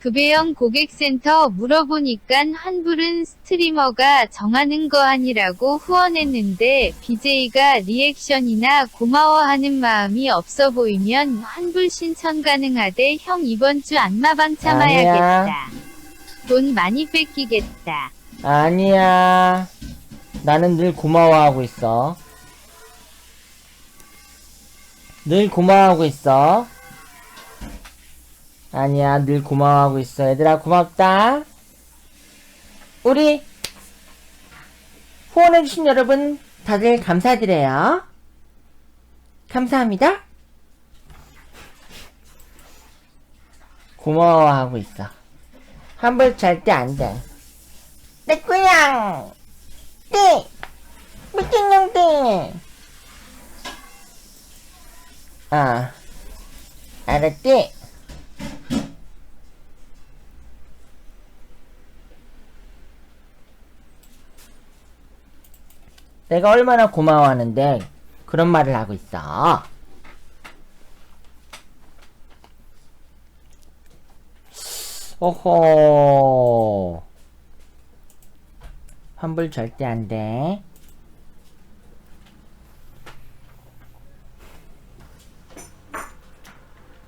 급여형 고객센터 물어보니깐 환불은 스트리머가 정하는 거 아니라고 후원했는데 BJ가 리액션이나 고마워하는 마음이 없어 보이면 환불 신청 가능하대 형 이번 주 안마방 참아야겠다. 돈 많이 뺏기겠다. 아니야. 나는 늘 고마워하고 있어. 늘 고마워하고 있어. 아니야, 늘 고마워하고 있어. 얘들아, 고맙다. 우리 후원해주신 여러분 다들 감사드려요. 감사합니다. 고마워하고 있어. 환불 절대 안 돼. 내 거야. 네. 미친 놈들. 아. 알았지? 내가 얼마나 고마워하는데 그런 말을 하고 있어. 오호. 환불 절대 안 돼.